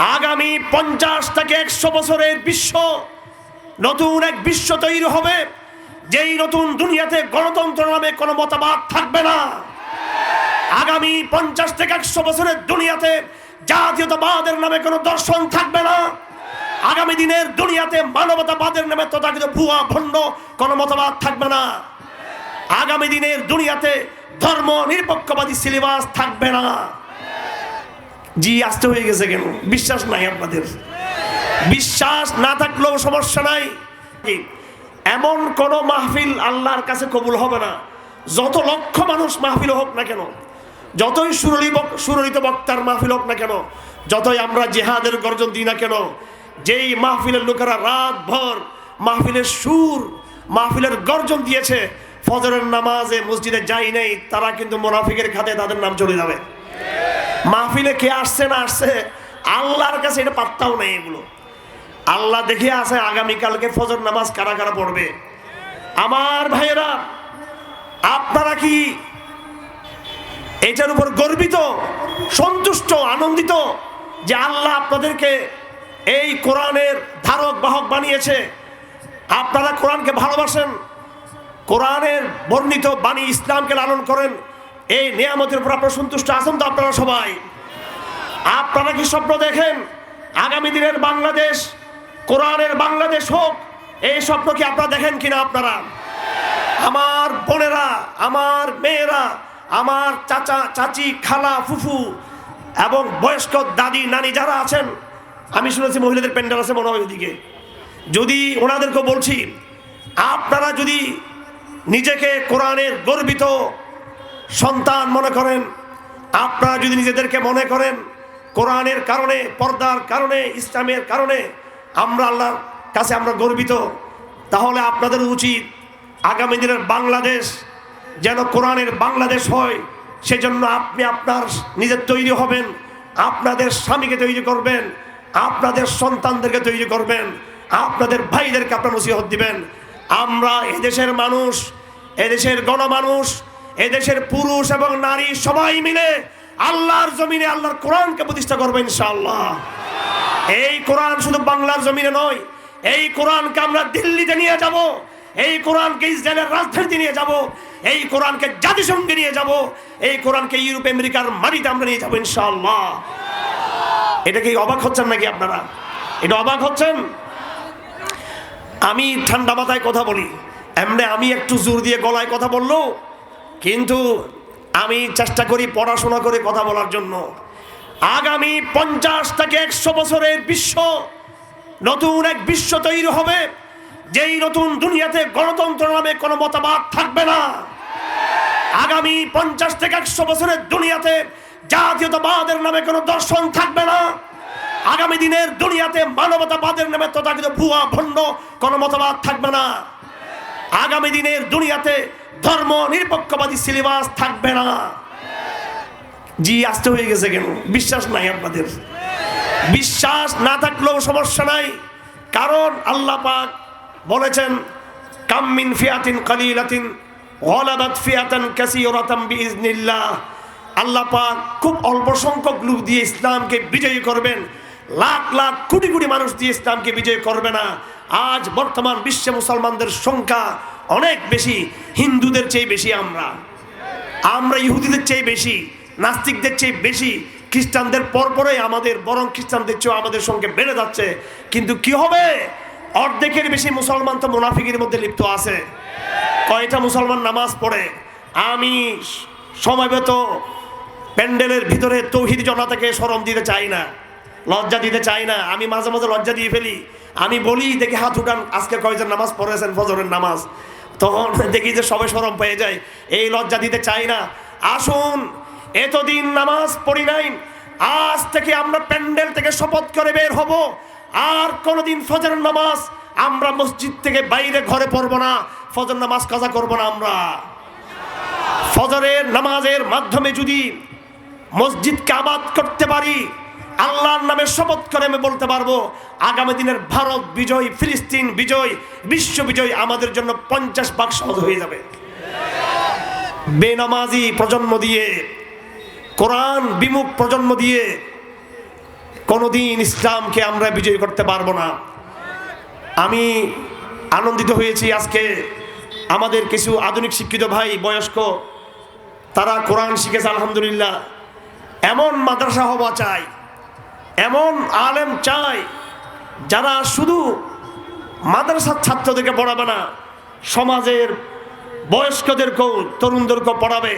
আগামী পঞ্চাশ থেকে একশো বছরের বিশ্ব নতুন এক বিশ্ব তৈরি হবে, যেই নতুন দুনিয়াতে গণতন্ত্র নামে কোনো মতবাদ থাকবে না। আগামী পঞ্চাশ থেকে একশো বছরের দুনিয়াতে জাতীয়তাবাদের নামে কোনো দর্শন থাকবে না। আগামী দিনের দুনিয়াতে মানবতাবাদের নামে তথাকথিত ভুয়া, ভণ্ড কোনো মতবাদ থাকবে না। আগামী দিনের দুনিয়াতে ধর্ম নিরপেক্ষবাদী সিলেবাস থাকবে না। জি, আসতে হয়ে গেছে কেন? বিশ্বাস নাই আপনাদের। বিশ্বাস না থাকলেও সমস্যা নাই। এমন কোন মাহফিল আল্লাহর কাছে কবুল হবে না। যত লক্ষ মানুষ মাহফিল হোক না কেন, যতই সুরলি সুরলিত বক্তার মাহফিল হোক না কেন, যতই আমরা জেহাদের গর্জন দিই না কেন, যেই মাহফিলের লোকেরা রাত ভর মাহফিলের সুর, মাহফিলের গর্জন দিয়েছে, ফজরের নামাজে মসজিদে যাই নেই, তারা কিন্তু মোনাফিকের খাতে তাদের নাম চলে যাবে। মাহফিলে কে আসছে না আসছে, আল্লাহর কাছে এটা পাত্তাও নেই এগুলো। আল্লাহ দেখে আছে আগামীকালকে ফজর নামাজ কারা কারা পড়বে। আমার ভাইয়েরা, আপনারা কি এটার উপর গর্বিত, সন্তুষ্ট, আনন্দিত যে আল্লাহ আপনাদেরকে এই কোরআনের ধারক, বাহক বানিয়েছে? আপনারা কোরআনকে ভালোবাসেন, কোরআনের বর্ণিত বাণী ইসলামকে লালন করেন এই নিয়ামতের উপর আপনারা সন্তুষ্ট আছেন তো আপনারা সবাই? আপনারা কি স্বপ্ন দেখেন? আগামী দিনের বাংলাদেশ, কোরআনের বাংলাদেশ হোক, এই স্বপ্ন কি আপনারা দেখেন কিনা আপনারা? আমার বোনেরা, আমার মেয়েরা, আমার চাচা, চাচি, খালা, ফুফু এবং বয়স্ক দাদি, নানি যারা আছেন, আমি শুনেছি মহিলাদের প্যান্ডেল আছে মনে হয় ওইদিকে। যদি ওনাদেরকে বলছি, আপনারা যদি নিজেকে কোরআনের গর্বিত সন্তান মনে করেন, আপনারা যদি নিজেদেরকে মনে করেন, কোরআনের কারণে, পর্দার কারণে, ইসলামের কারণে আমরা আল্লাহর কাছে আমরা গর্বিত, তাহলে আপনাদের উচিত আগামী দিনের বাংলাদেশ যেন কোরআনের বাংলাদেশ হয়, সেজন্য আপনি আপনার নিজের তৈরি হবেন, আপনাদের স্বামীকে তৈরি করবেন, আপনাদের সন্তানদেরকে তৈরি করবেন, আপনাদের ভাইদেরকে আপনার নসিহত দিবেন। আমরা এদেশের মানুষ, এদেশের গণমানুষ এদেশের পুরুষ এবং নারী সবাই মিলে আল্লাহর জমিনে আল্লাহর কোরআনকে প্রতিষ্ঠা করব ইনশাআল্লাহ। এই কোরআন শুধু বাংলার জমিনে নয়, এই কোরআনকে আমরা দিল্লিতে নিয়ে যাব, এই কোরআনকে ইসরায়েলের রাজধানীতে নিয়ে যাব, এই কোরআনকে জাতিসংঘে নিয়ে যাব, এই কোরআনকে ইউরোপ, আমেরিকার মাটিতে আমরা নিয়ে যাব ইনশাআল্লাহ। এটা কি অবাক হচ্ছেন নাকি আপনারা? এটা অবাক হচ্ছেন? আমি ঠান্ডা মাথায় কথা বলি। এমনি আমি একটু জোর দিয়ে গলায় কথা বলল কিন্তু আমি চেষ্টা করি পড়াশোনা করে কথা বলার জন্য। আগামী পঞ্চাশ থেকে একশো বছরের বিশ্ব নতুন এক বিশ্ব তৈরি হবে, যেই নতুন দুনিয়াতে গণতন্ত্র নামে কোনো মতবাদ থাকবে না। আগামী পঞ্চাশ থেকে একশো বছরের দুনিয়াতে জাতীয়তাবাদের নামে কোনো দর্শন থাকবে না। আগামী দিনের দুনিয়াতে মানবতাবাদের নামে তথাকথিত ভুয়া, ভণ্ড কোনো মতবাদ থাকবে না। আগামী দিনের দুনিয়াতে ধর্ম নিরপেক্ষবাদী সিলেবাস থাকবে না। জি, আসতে হয়ে গেছে কেন? বিশ্বাস নাই আপনাদের। বিশ্বাস না থাকলেও সমস্যা নাই। কারণ আল্লাহ পাক বলেছেন কাম্মিন ফিয়াতিন কালিলাতিন গলাবাত ফিয়াতান কাসীরাতাম বিইজনিল্লাহ। আল্লাহ পাক খুব অল্প সংখ্যক লোক দিয়ে ইসলামকে বিজয়ী করবেন। লাখ লাখ কোটি কোটি মানুষ দিয়ে ইসলামকে বিজয় করবে না। আজ বর্তমান বিশ্বে মুসলমানদের সংখ্যা অনেক বেশি, হিন্দুদের চেয়ে বেশি আমরা। আমরা ইহুদিদের চেয়ে বেশি, নাস্তিকদের চেয়ে বেশি, খ্রিস্টানদের পরপরই আমাদের, বরং খ্রিস্টানদের চেয়েও আমাদের সঙ্গে বেড়ে যাচ্ছে। কিন্তু কি হবে? অর্ধেকের বেশি মুসলমান তো মুনাফিকের মধ্যে লিপ্ত আছে। কয়টা মুসলমান নামাজ পড়ে? আমি সময়গত প্যান্ডেলের ভিতরে তৌহিদ জনতাকে সরম দিতে চাই না, লজ্জা দিতে চাই না। আমি মাঝে মাঝে লজ্জা দিয়ে ফেলি। আমি বলি, দেখি হাত উঠান, আজকে কয়জন নামাজ পড়েছেন ফজরের নামাজ? তখন দেখি যে সবে সরম পেয়ে যায়। এই লজ্জা দিতে চাই না। আসুন, এতদিন নামাজ পড়ি নাই। আজ থেকে আমরা প্যান্ডেল থেকে শপথ করে বের হব। আর কোনোদিন ফজর নামাজ আমরা মসজিদ থেকে বাইরে ঘরে পড়ব না। ফজর নামাজ কাজা করব না আমরা। ফজরের নামাজের মাধ্যমে যদি মসজিদকে আবাদ করতে পারি আল্লাহর নামে শপথ করে আমি বলতে পারব, আগামী দিনের ভারত বিজয়, ফিলিস্তিন বিজয়, বিশ্ব বিজয় আমাদের জন্য পঞ্চাশ ভাগ সহজ হয়ে যাবে। বেনামাজি প্রজন্ম দিয়ে, কোরআন বিমুখ প্রজন্ম দিয়ে কোনোদিন ইসলামকে আমরা বিজয় করতে পারব না। আমি আনন্দিত হয়েছি আজকে আমাদের কিছু আধুনিক শিক্ষিত ভাই, বয়স্ক, তারা কোরআন শিখেছে, আলহামদুলিল্লাহ। এমন মাদ্রাসা হওয়া চাই এমন আলেম চাই যারা শুধু মাদ্রাসার ছাত্রদেরকে পড়াবে না সমাজের বয়স্কদেরকেও তরুণদেরকেও পড়াবে।